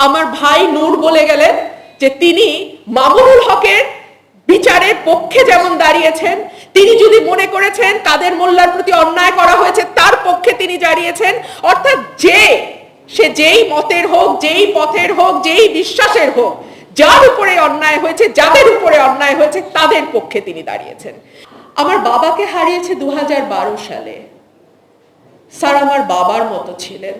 আমার ভাই নূর বলে গেলেন যে তিনি মামুনুল হকের বিচারের পক্ষে যেমন দাঁড়িয়েছেন, তিনি যদি মনে করেছেন কাদের মোল্লার প্রতি অন্যায় করা হয়েছে, তার পক্ষে তিনি দাঁড়িয়েছেন। অর্থাৎ যে, সে যেই মতের হোক, যেই পথের হোক, যেই বিশ্বাসের হোক, যার উপরে অন্যায় হয়েছে, যাদের উপরে অন্যায় হয়েছে, তাদের পক্ষে তিনি দাঁড়িয়েছেন। আমার বাবাকে হারিয়েছে দু হাজার বারো সালে। স্যার, আমার বাবার মতো ছিলেন।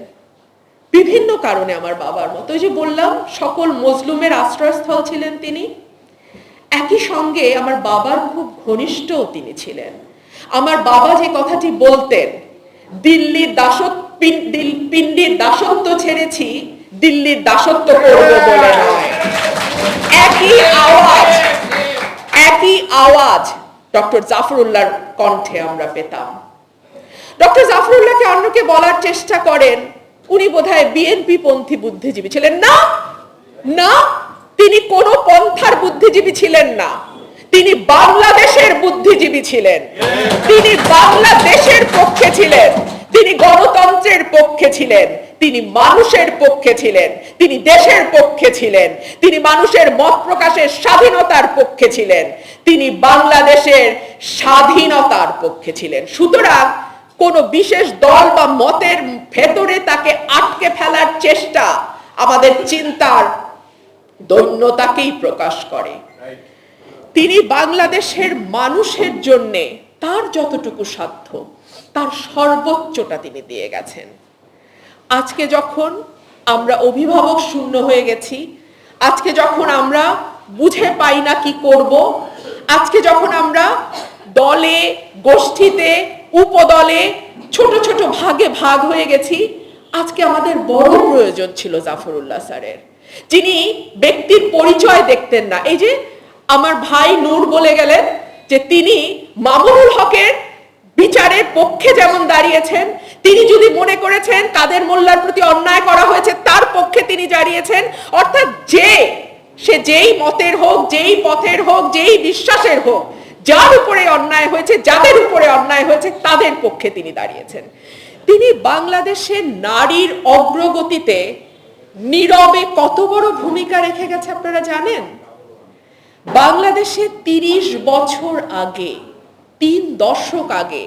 বিভিন্ন কারণে আমার বাবার মতো। যে বললাম, সকল মজলুমের আশ্রয়স্থল ছিলেন তিনি। একই সঙ্গে আমার বাবার খুব ঘনিষ্ঠও তিনি ছিলেন। আমার বাবা যে কথাটি বলতেন, দিল্লির দাসত্ব, পিন- পিন্ডির দাসত্ব ছেড়েছি, দিল্লির দাসত্ব করব বলে একই আওয়াজ একই আওয়াজ ডক্টর জাফরুল্লাহর কণ্ঠে আমরা পেতাম। ডক্টর জাফরুল্লাহকে অন্যকে বলার চেষ্টা করেন উনি বোধহয় বিএনপি পন্থী বুদ্ধিজীবী ছিলেন। না না, তিনি কোন পন্থার বুদ্ধিজীবী ছিলেন না। তিনি বাংলাদেশের বুদ্ধিজীবী ছিলেন। তিনি বাংলাদেশের পক্ষে ছিলেন। তিনি গণতন্ত্রের পক্ষে ছিলেন। তিনি মানুষের পক্ষে ছিলেন। তিনি দেশের পক্ষে ছিলেন। তিনি মানুষের মত প্রকাশের স্বাধীনতার পক্ষে ছিলেন। তিনি বাংলাদেশের স্বাধীনতার পক্ষে ছিলেন। সুতরাং কোন বিশেষ দল বা মতের ভেতরে তাকে আটকে ফেলার চেষ্টা আমাদের চিন্তার দৈন্যতাকেই প্রকাশ করে। তিনি বাংলাদেশের মানুষের জন্য তার যতটুকু সাধ্য তার সর্বোচ্চটা তিনি দিয়ে গেছেন। আজকে যখন আমরা অভিভাবক শূন্য হয়ে গেছি আজকে যখন আমরা বুঝে পাই না কি করব আজকে যখন আমরা দলে গোষ্ঠীতে উপদলে ছোট ছোট ভাগে ভাগ হয়ে গেছি। আজকে আমাদের বড় প্রয়োজন ছিল জাফরুল্লাহ স্যারের। যিনি ব্যক্তির পরিচয় দেখতেন না। এই যে আমার ভাই নূর বলে গেলেন যে তিনি মামুনুল হকের বিচারের পক্ষে যেমন দাঁড়িয়েছেন, তিনি যদি মনে করেছেন কাদের মোল্লার প্রতি অন্যায় করা হয়েছে, তার পক্ষে তিনি দাঁড়িয়েছেন। অর্থাৎ যে, সে যেই মতের হোক, যেই পথের হোক, যেই বিশ্বাসের হোক যার উপরে অন্যায় হয়েছে, যাদের উপরে অন্যায় হয়েছে, তাদের পক্ষে তিনি দাঁড়িয়েছেন। তিনি বাংলাদেশের নারীর অগ্রগতিতে নীরবে কত বড় ভূমিকা রেখে গেছে আপনারা জানেন? বাংলাদেশে তিরিশ বছর আগে, তিন দশক আগে,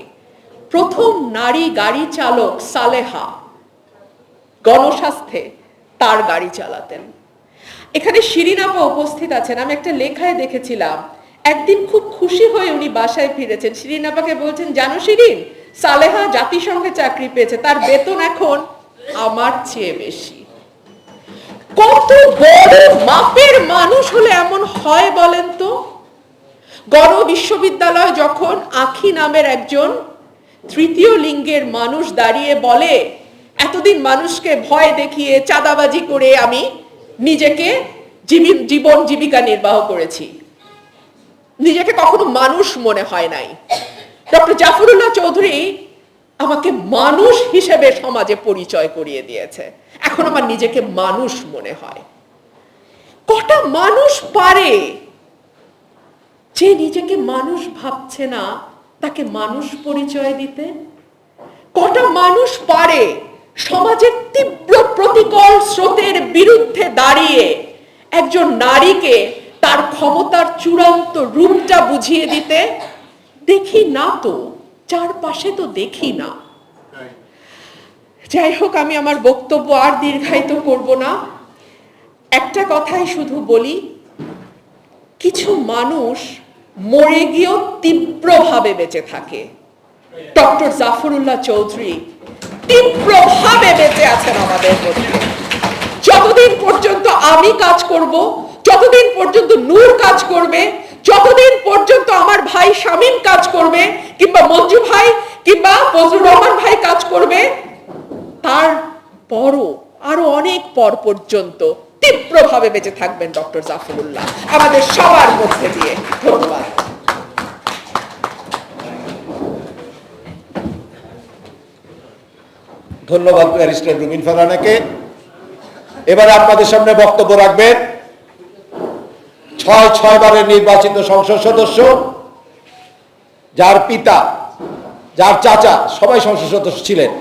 প্রথম নারী গাড়ি চালক সালেহা গণস্বাস্থ্যে তার গাড়ি চালাতেন। এখানে শিরিন আপা উপস্থিত আছেন। আমি একটা লেখায় দেখেছিলাম একদিন খুব খুশি হয়ে উনি বাসায় ফিরেছেন। শিরিন আপাকে বলছেন, জানো শিরিন, সালেহা জাতিসংঘে চাকরি পেয়েছে, তার বেতন এখন আমার চেয়ে বেশি। কত বড় মাপের মানুষ হলে এমন হয় বলেন তো? গণ বিশ্ববিদ্যালয় যখন আখি নামের একজন তৃতীয় লিঙ্গের মানুষ দাঁড়িয়ে বলে, এতদিন মানুষকে ভয় দেখিয়ে চাঁদাবাজি করে আমি নিজেকে জীবী- জীবন জীবিকা নির্বাহ করেছি। নিজেকে কখনো মানুষ মনে হয় নাই। ডক্টর জাফরুল্লাহ চৌধুরী আমাকে মানুষ হিসেবে সমাজে পরিচয় করিয়ে দিয়েছে। এখন আমার নিজেকে মানুষ মনে হয়। কটা মানুষ পারে যে নিজেকে মানুষ ভাবছে না, তাকে মানুষ পরিচয় দিতে? কটা মানুষ পারে সমাজের তীব্র প্রতিকূল স্রোতের বিরুদ্ধে দাঁড়িয়ে একজন নারীকে তার ক্ষমতার চূড়ান্ত রূপটা বুঝিয়ে দিতে দেখি না তো, চারপাশে তো দেখি না। যাই হোক, আমি আমার বক্তব্য আর দীর্ঘায়িত করব না। একটা কথাই শুধু বলি, কিছু মানুষ মরে গিয়েও তীব্রভাবে বেঁচে থাকে। ডক্টর জাফরুল্লাহ চৌধুরী তীব্রভাবে বেঁচে আছেন আমাদের মধ্যে। যতদিন পর্যন্ত আমি কাজ করব যতদিন পর্যন্ত নূর কাজ করবে, যতদিন পর্যন্ত আমার ভাই শামীম কাজ করবে, কিংবা মঞ্জু ভাই, কিংবা ফজলুর রহমান ভাই কাজ করবে, তার পরও আরও অনেক পর পর্যন্ত তীব্রভাবে বেঁচে থাকবেন ডক্টর জাফরুল্লাহ। আমাদের সবার মধ্যে দিয়ে ধন্যবাদ। ধন্যবাদ ব্যারিস্টার রুমিন ফারহানাকে এবারে আপনাদের সামনে বক্তব্য রাখবেন ছয় ছয় বারের নির্বাচিত সংসদ সদস্য যার পিতা যার চাচা সবাই সংসদ সদস্য ছিলেন।